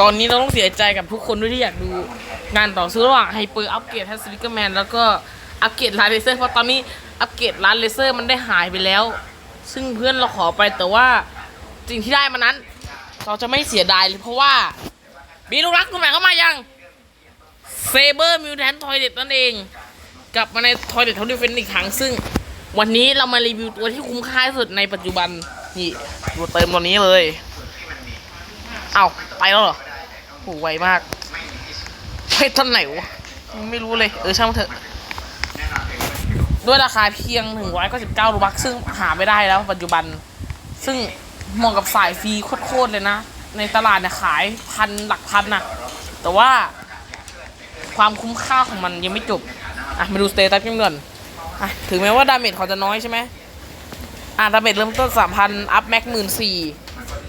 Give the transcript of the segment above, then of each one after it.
ตอนนี้เราต้องเสียใจกับทุกคนด้วยที่อยากดูงานต่อสู้ระหว่างไฮเปอร์อัปเกรดแฮสซิลิกแมนแล้วก็อัปเกรดร้านเลเซอร์เพราะตอนนี้อัปเกรดร้านเลเซอร์มันได้หายไปแล้ว ซึ่งเพื่อนเราขอไปแต่ว่าสิ่งที่ได้มานั้น เราจะไม่เสียดายเลยเพราะว่ามีลูกรักคนใหม่เข้ามายังเซเบอร์มิวแทนทอยเด็ดนั่นเอง กลับมาในทอยเด็ดทอดิเฟนอีกครั้งซึ่ง วันนี้เรามารีวิวตัวที่คุ้มค่าที่สุดในปัจจุบันนี่ตัวเติมตัวนี้เลย เอาไปแล้วเหรอโหไวมากไปตอนไหนวะไม่รู้เลยเออช่างเถอะ ด้วยราคาเพียง199รูบักซึ่งหาไม่ได้แล้วปัจจุบัน ซึ่งเหมาะกับสายฟรีโคตรๆเลยนะ ในตลาดเนี่ยขายพันหลักพันนะแต่ว่าความคุ้มค่าของมันยังไม่จบ อะมาดูสเตตัสกันก่อนอะถึงแม้ว่าดาเมจเขาจะน้อยใช่ไหมอะดาเมจเริ่มต้น3,000อัพแม็กหมื่นสี่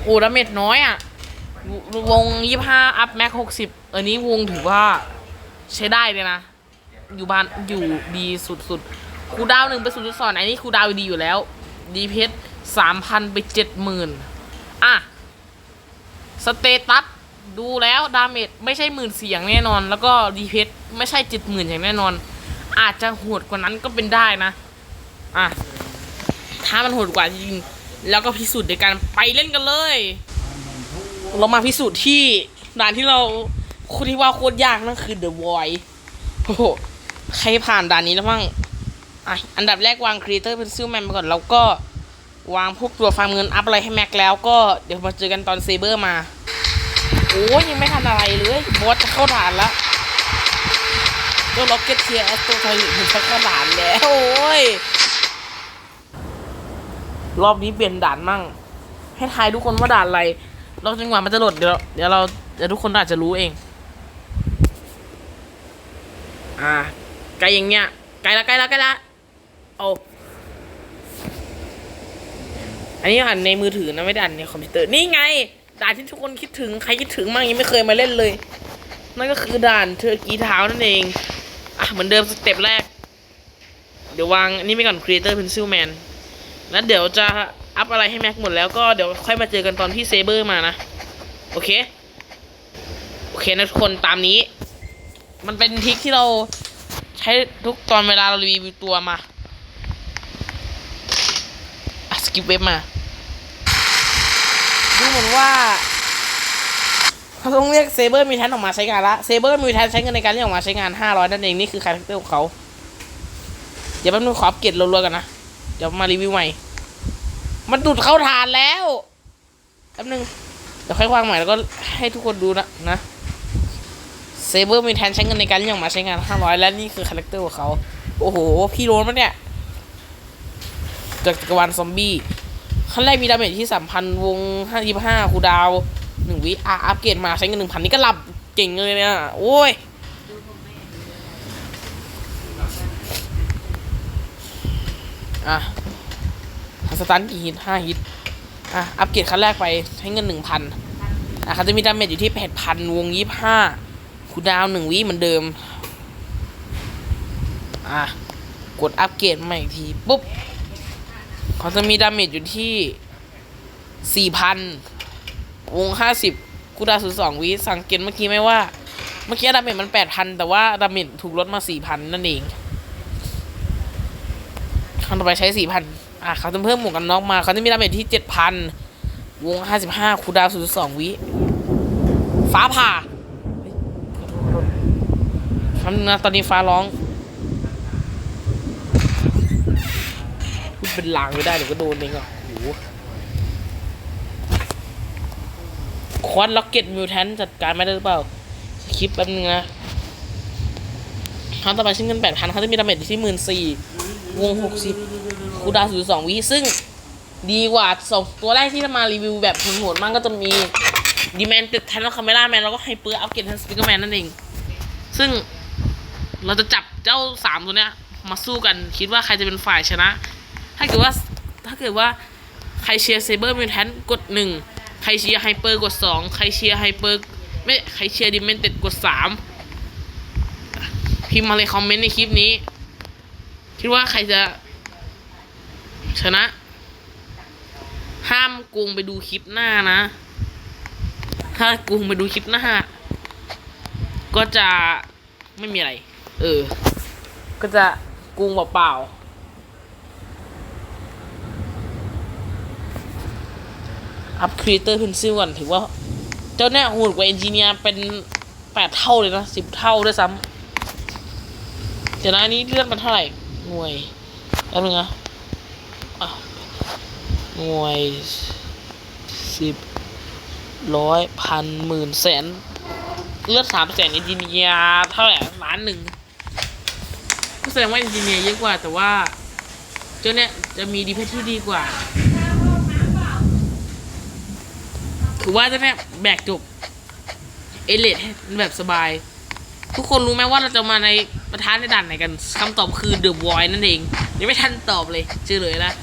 โอ้ดาเมจน้อยอะ วงยี่ห้าอัพแม็กหกสิบอันนี้วงถือว่าใช้ได้เลยนะ อยู่บ้านอยู่ดีสุดๆคูดาวหนึ่งไปศูนย์จุดสองอันนี้คูดาวดีอยู่แล้ว ดีเพชรสามพันไปเจ็ดหมื่นอะ สเตตัสดูแล้วดาเมจไม่ใช่หมื่นเสียงแน่นอน แล้วก็ดีเพชรไม่ใช่เจ็ดหมื่นอย่างแน่นอน อาจจะโหดกว่านั้นก็เป็นได้นะ อะ ถ้ามันโหดกว่าจริงแล้วก็พิสูจน์ในการไปเล่นกันเลย เรามาพิสูจน์ที่ด่านที่เราคนที่ว่าโคตรยากนั่นคือ The Void โอ้โห ใครผ่านด่านนี้แล้วบ้งอะอันดับแรกวาง Creator Pencil Man ไปก่อนแล้วก็วางพวกตัวฟาร์มเงินอัพอะไรให้แม็กแล้วก็เดี๋ยวมาเจอกันตอนเซเบอร์มา โอ้ยยังไม่ทันอะไรเลยบอสจะเข้าด่านละตัวล็อกเก็ตเทียร์แอสโตไทยถึงจะเข้าด่านแล้วโอ้ยรอบนี้เปลี่ยนด่านมั่ง ให้ทายทุกคนว่าด่านอะไร รอบจังหวะมันจะหลดเดี๋ยวเดี๋ยวเราเดี๋ยวทุกคนอาจจะรู้เอง อ่าไกลอย่างเงี้ยไกลละไกลละไกลละเอาอันนี้อ่านในมือถือนะไม่ได้อ่านในคอมพิวเตอร์นี่ไง ด่านที่ทุกคนคิดถึงใครคิดถึงมั่งยังไม่เคยมาเล่นเลย นั่นก็คือด่านเทอกีเท้านั่นเองอะเหมือนเดิมสเต็ปแรก เดี๋ยววางอันนี้ไปก่อน Creator Pencil Man แล้วเดี๋ยวจะ อัพอะไรให้แม็กหมดแล้วก็เดี๋ยวค่อยมาเจอกันตอนที่เซเบอร์มานะ โอเค โอเคนะทุกคนตามนี้ มันเป็นทริคที่เราใช้ทุกตอนเวลาเรารีวิวตัวมาสกิปเว็บมา ดูเหมือนว่าเขาต้องเรียกเซเบอร์มีแทนออกมาใช้งานละเซเบอร์มีแทนใช้เงินในการเรียกออกมาใช้งาน 500 นั่นเอง นี่คือคาแรคเตอร์ของเขา เดี๋ยวแป๊บนึงขออัปเกรดรัวๆกันนะ เดี๋ยวมารีวิวใหม่ มันดูดเข้าฐานแล้วแป๊บนึงเดี๋ยวค่อยวางใหม่แล้วก็ให้ทุกคนดูนะนะเซเบอร์มีแทนใช้เงินในการเรียกออกมาใช้งาน500และนี่คือคาแรคเตอร์ของเขา โอ้โห พี่โรนปะเนี่ย จากจักรวาลซอมบี้ขั้นแรกมีดาเมจที่สามพันวงห้าสิบห้าคูดาวหนึ่งวิอะอัพเกรดมาใช้เงินหนึ่งพันนี่ก็หลับเก่งเลยเนี่ย โอ้ยอะ สตันกี่ฮิตห้าฮิตอะอัพเกรดขั้นแรกไปใช้เงินหนึ่งพันอะเขาจะมีดาเมจอยู่ที่แปดพันวงยี่ห้าคูดาวหนึ่งวิเหมือนเดิม อะ กดอัพเกรดใหม่อีกที ปุ๊บเขาจะมีดาเมจอยู่ที่สี่พันวงห้าสิบคูดาสุดสองวิสังเกตเมื่อกี้ไหมว่า เมื่อกี้ดาเมจมันแปดพันแต่ว่าดาเมจถูกลดมาสี่พันนั่นเองครั้งต่อไปใช้สี่พัน อะเขาจะเพิ่มหมวกกันน็อกมาเขาจะมีดาเมจที่เจ็ดพันวงห้าสิบห้าคูดาสุดสองวิฟ้าผ่าทษขอโทษคำนึงนะตอนนี้ฟ้าร้องพูดเป็นลางไม่ได้เดี๋ยวก็โดนเองอะโอ้โหควอนล็อกเก็ตมิวแทนจัดการไม่ได้หรือเปล่าสคริปต์แป๊บนึงนะครั้งต่อไปชิ้นเงินแปดพันเขาจะมีดาเมจที่หมื่นสี่วงหกสิบ คูดาวศูนย์สองวิซึ่งดีกว่าสองตัวแรกที่จะมารีวิวแบบโหดๆมากก็จะมีดีแมนติดแทนแล้วคาเมล่าแมนแล้วก็ไฮเปอร์อัพเกรดแทนสปิเกอร์แมนนั่นเอง ซึ่งเราจะจับเจ้าสามตัวเนี้ย มาสู้กันคิดว่าใครจะเป็นฝ่ายชนะ ถ้าเกิดว่าถ้าเกิดว่าใครเชียร์เซเบอร์มิวแทนกดหนึ่งใครเชียร์ไฮเปอร์กดสองใครเชียร์ไฮเปอร์ไม่ใครเชียร์ดิเมนเต็ดกดสามพิมพ์มาเลยคอมเมนต์ในคลิปนี้ คิดว่าใครจะ ชนะ ห้ามโกงไปดูคลิปหน้านะ ถ้ากูไปดูคลิปหน้า ก็จะไม่มีอะไร เออ ก็จะกรุงเปล่าอัพครีเตอร์เพนซิลก่อนถือว่า เจ้าเนี่ยโหดกว่าเอนจิเนียร์เป็นแปดเท่าเลยนะสิบเท่าด้วยซ้ำเดี๋ยวนะอันนี้เลื่อนมันเท่าไหร่ หน่วยแป๊บนึงนะอ้าว หน่วยสิบร้อยพันหมื่นแสนเลือดสามแสนเอนจิเนียเท่าไหร่ล้านหนึ่งก็แสดงว่าเอนจิเนียเยอะกว่าแต่ว่า เจ้าเนี่ยจะมีดีเพชที่ดีกว่าถือว่าเจ้าเนี่ยแบกจบเอเลดแบบสบาย ทุกคนรู้ไหมว่าเราจะมาในประธานในด่านไหนกันคำตอบคือเดอะ o อยนั่นเอง ยังไม่ทันตอบเลยเจอเลยนะ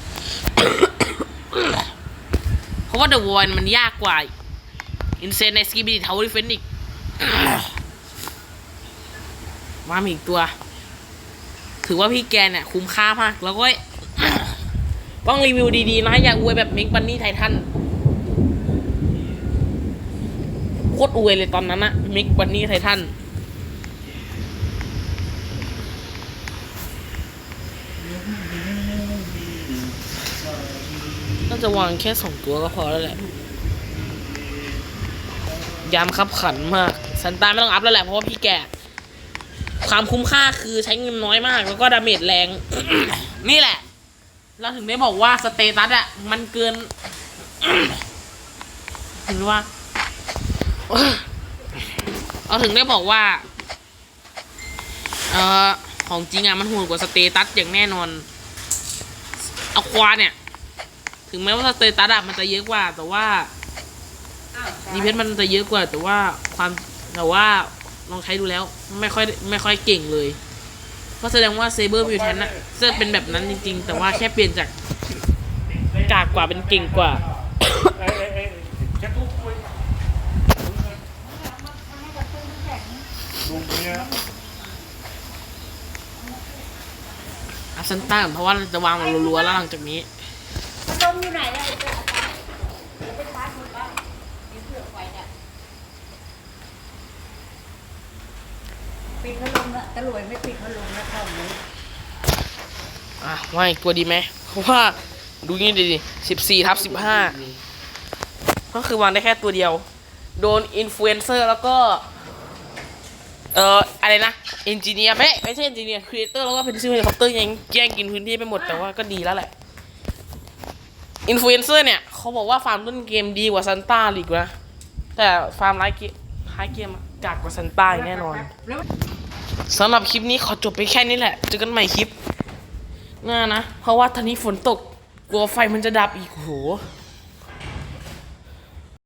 เพราะว่าเดอะ o อยมันยากกว่าอินเซนในสกีบีทาวเวอร์เฟนอีกมามีอีกตัว ถือว่าพี่แกเนี่ย คุ้มค่ามาก แล้วก็ต้องรีวิวดีๆนะ อย่าอวยแบบมิกบันนี่ไททันโคตรอวยเลยตอนนั้นอะมิกบันนี่ไททัน น่าจะวางแค่สองตัวก็พอแล้วแหละ ยามคับขันมากซันตาไม่ต้องอัพแล้วแหละเพราะว่าพี่แก ความคุ้มค่าคือใช้เงินน้อยมาก แล้วก็ดาเมจแรง นี่แหละ เราถึงได้บอกว่าสเตตัสอะมันเกินถึงว่าเราถึงได้บอกว่า เออของจริงอะมันโหดกว่าสเตตัสอย่างแน่นอนอควาเนี่ย ถึงแม้ว่าสเตตัสอะมันจะเยอะกว่า แต่ว่าดีเพชมันจะเยอะกว่า แต่ว่าความแต่ว่าลองใช้ดูแล้วไม่ค่อยไม่ค่อยเก่งเลยก็แสดงว่าเซเบอร์มิวแทนน่ะจะเป็นแบบนั้นจริง ๆ แต่ว่าแค่เปลี่ยนจากกากกว่าเป็นเก่งกว่าอาซันต้าเพราะว่าเราจะวางมันรัวๆแล้วหลังจากนี้พัดลม อยู่ไหนเนี่ยเดี๋ยวเอาไปชาร์จหมดบ้างมีเสือไว้เนี่ยปิดพัดลมละตะหลวยไม่ปิดพัดลมนะเข้าเลยอะว่าอีกตัวดีไหมเพราะว่าดูนี่ดิสิบสี่ทับสิบห้าก็คือวางได้แค่ตัวเดียว โดนอินฟลูเอนเซอร์แล้วก็ เอ่ออะไรนะเอนจิเนียร์ไม่ไม่ใช่เอนจิเนียร์ครีเอเตอร์แล้วก็เป็นซิลเฮลิคอปเตอร์ยังแย่งกินพื้นที่ไปหมดแต่ว่าก็ดีแล้วแหละ อินฟลูเอนเซอร์เนี่ย เขาบอกว่าฟาร์มต้นเกมดีกว่าซันต้าอีกนะ แต่ฟาร์มไลฟ์เกมท้ายเกมอะกากกว่าซันต้าแน่นอนสำหรับคลิปนี้ขอจบไปแค่นี้แหละ เจอกันใหม่คลิปหน้านะ เพราะว่าตอนนี้ฝนตก กลัวไฟมันจะดับอีกโห